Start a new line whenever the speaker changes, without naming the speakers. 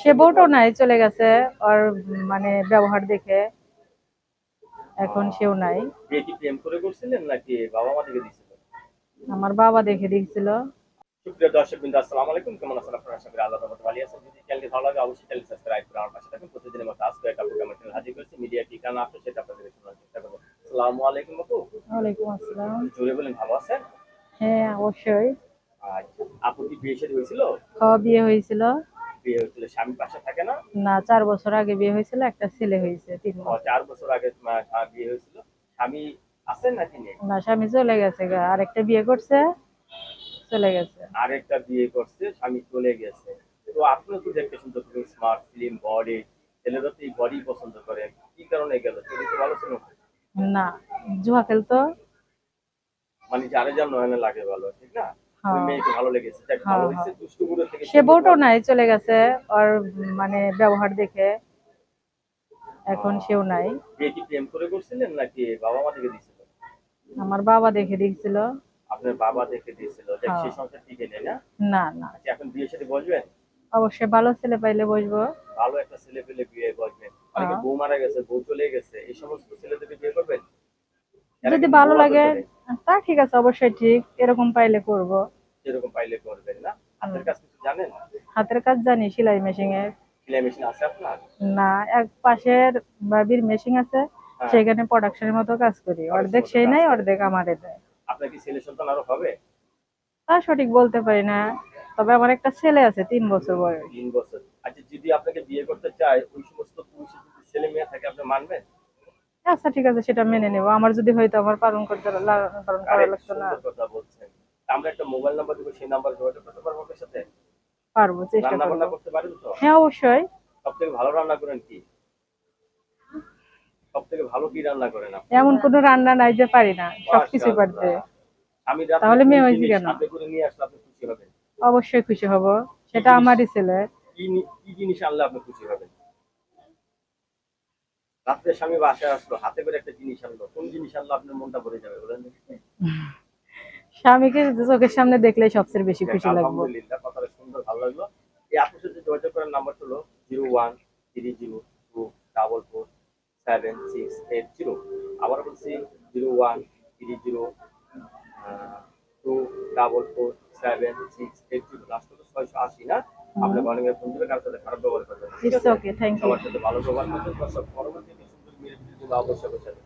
সে বউটো নাই চলে গেছে আর মানে ব্যবহার দেখে। এখন সেও নাই।
বিয়ে কি প্রেম করে করছিলেন নাকি বাবা মা দিয়েছিল?
আমার বাবা দেখে দিয়েছিল।
সুপ্রিয় দর্শক বিন্দু আসসালামু আলাইকুম। কেমন আছেন আপনারা? আল্লাহ তাআলা ভালো আছেন। যদি চ্যানেলটি ভালো লাগে অবশ্যই চ্যানেল সাবস্ক্রাইব করে আমার পাশে থাকুন। প্রতিদিনের মতো আজকে একটা প্রোগ্রাম চ্যানেল হাজির করেছি। মিডিয়া কি কারণ আছে সেটা আপনাদের শোনার চেষ্টা করব। আসসালামু আলাইকুম বাবু
ওয়ালাইকুম আসসালাম।
জোরে বলেন ভালো আছেন?
হ্যাঁ অবশ্যই।
আচ্ছা আপু কি বিয়ে শাদী হয়েছিল?
খাওয়া বিয়ে হয়েছিল।
বিয়ে হয়েছিল? স্বামী পাশে থাকে না?
না চার বছর আগে বিয়ে হয়েছিল একটা ছেলে হয়েছে তিন মাস।
চার বছর আগে বিয়ে হয়েছিল? স্বামী আছেন নাকি নেই?
না স্বামী চলে গেছে বিয়ে করছে চলে গেছে।
আরেকটা বিয়ে করছে স্বামী চলে গেছে। তো আপনিও তো দেখতে শুনতে খুবই স্মার্ট ফিল্ম বডি ছেলেরা তো এই বডি পছন্দ করে। কি কারণে গেল? চরিত্র ভালো ছিল।
না জুয়া খেলতো
মানে যারে যার নয়নে লাগে ভালো ঠিক না? ভালো লেগেছে। দেখ
হ্যাঁ,
ভালো
হ্যাঁ।
হয়েছে থেকে
সে বউটো নাই চলে গেছে ওর মানে ব্যবহার দেখে। এখন সেও নাই।
বিয়ে কি প্রেম করে করছিলেন নাকি বাবা মা থেকে দিয়েছিল?
আমার বাবা দেখে দিয়েছিল।
আপনার বাবা দেখে দিয়েছিল। দেখ
হ্যাঁ।
সেই সংসার টিকে নেই না?
না না।
আচ্ছা এখন বিয়ের সাথে বসবেন?
অবশ্যই ভালো ছেলে পাইলে বসবো।
ভালো একটা ছেলে পেলে বিয়ে করবেন অনেকে
হ্যাঁ।
বউ মারা গেছে বউ চলে গেছে এই সমস্ত ছেলেদেরকে বিয়ে করবেন?
যদি ভালো লাগে। তা ঠিক আছে অবশ্যই ঠিক। এরকম পাইলে করব।
সেরকম পাইলে করবেন না। হাতের কাজ কিছু জানেন?
হাতের কাজ জানি সেলাই মেশিন এর।
সেলাই মেশিন আছে আপনার?
না এক পাশের বাবির মেশিন আছে
হ্যাঁ।
সেখানে প্রোডাকশনের মতো কাজ করি। অর্ধেক সেই নাই। অর্ধেক আমারে দেয়।
আপনার কি ছেলে সন্তান আরও হবে?
তা সঠিক বলতে পারি না। তবে আমার একটা ছেলে আছে তিন বছর বয়স।
তিন বছর। আচ্ছা যদি আপনাকে বিয়ে করতে চায় ওই সমস্ত পুরুষের যদি ছেলে মেয়ে থাকে আপনি মানবেন?
আচ্ছা ঠিক আছে সেটা মেনে নেব। আমার যদি হয়তো আমার পালন করতে লা- পালন করা লাগতো না।
আমরা একটা মোবাইল নাম্বার দেবো সেই নাম্বার যোগাযোগ করতে পারব আপনার সাথে?
পারব চেষ্টা করব।
রান্না করতে পারেন তো?
হ্যাঁ অবশ্যই।
সব থেকে ভালো রান্না করেন কি? সব থেকে ভালো কি রান্না করেন আপনি?
এমন কোনো রান্না নাই যে পারি না সবকিছু পারতে
আমি
তাহলে মেয়ে
জিনিস
কেন?
হাতে করে নিয়ে আসলে আপনি খুশি হবেন।
অবশ্যই খুশি হব। সেটা আমারই ছেলে
কি কি জিনিস আনলে আপনি খুশি হবেন? রাত্রে স্বামী বাসায় আসলো হাতে করে একটা জিনিস আনলো। কোন জিনিস আনলো? আপনার মনটা ভরে যাবে বলেন
স্বামীকে চোখের সামনে দেখলেই সবচেয়ে বেশি খুশি লাগবে।
আলহামদুলিল্লাহ কথাটা সুন্দর ভালো লাগল। এই আপনার সাথে যোগাযোগ করার নাম্বার হলো zero one three zero two double four seven six eight zero. আবার বলছি zero one three zero two double four seven six eight zero. Last হলো ছয়শো আশি না? আপনাকে অনেক ফোন কারোর সাথে খারাপ ব্যবহার করবেন। সবার সাথে ভালো ব্যবহার করবেন। দর্শক পরবর্তীতে সুন্দর মেয়ে ভিডিও অবশ্যই অবশ্যই